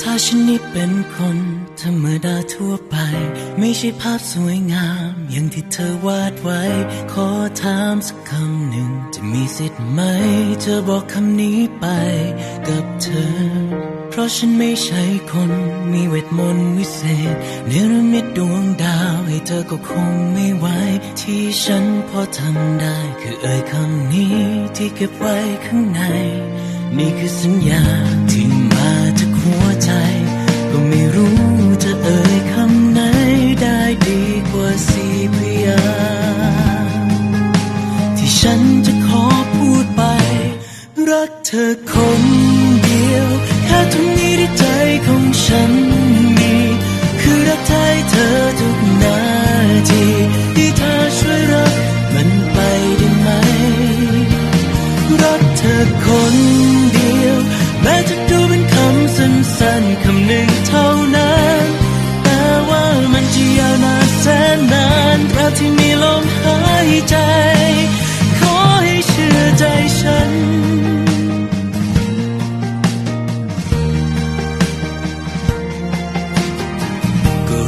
ถ้าฉันนี่เป็นคนธรรมดาทั่วไป ไม่ใช่ภาพสวยงาม อย่างที่เธอวาดไว้ ขอถามสักคำหนึ่ง จะมีสิทธิ์ไหม เธอบอกคำนี้ไปกับเธอ เพราะฉันไม่ใช่คนมีเวทมนต์วิเศษเนรมิตดวงดาวให้เธอก็คงไม่ไหวที่ฉันพอทำได้ คือเอ่ยคำนี้ที่เก็บไว้ข้างใน นี่คือสัญญา ฉันจะขอพูดไป รักเธอคนเดียว แค่ตรงนี้ที่ใจของฉันมี คือรักแท้เธอทุกนาทีที่เธอช่วยรับมันไปได้ไหม รักเธอคนเดียว แม้จะดูเป็นคำสั้นๆคำหนึ่งเท่านั้น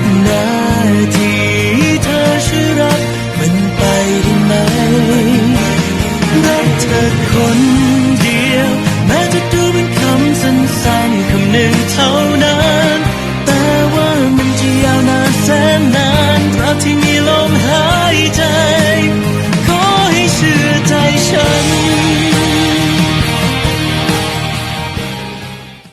กนาทีเธอช่วยรับมันไปได้ไหมรักเธอคน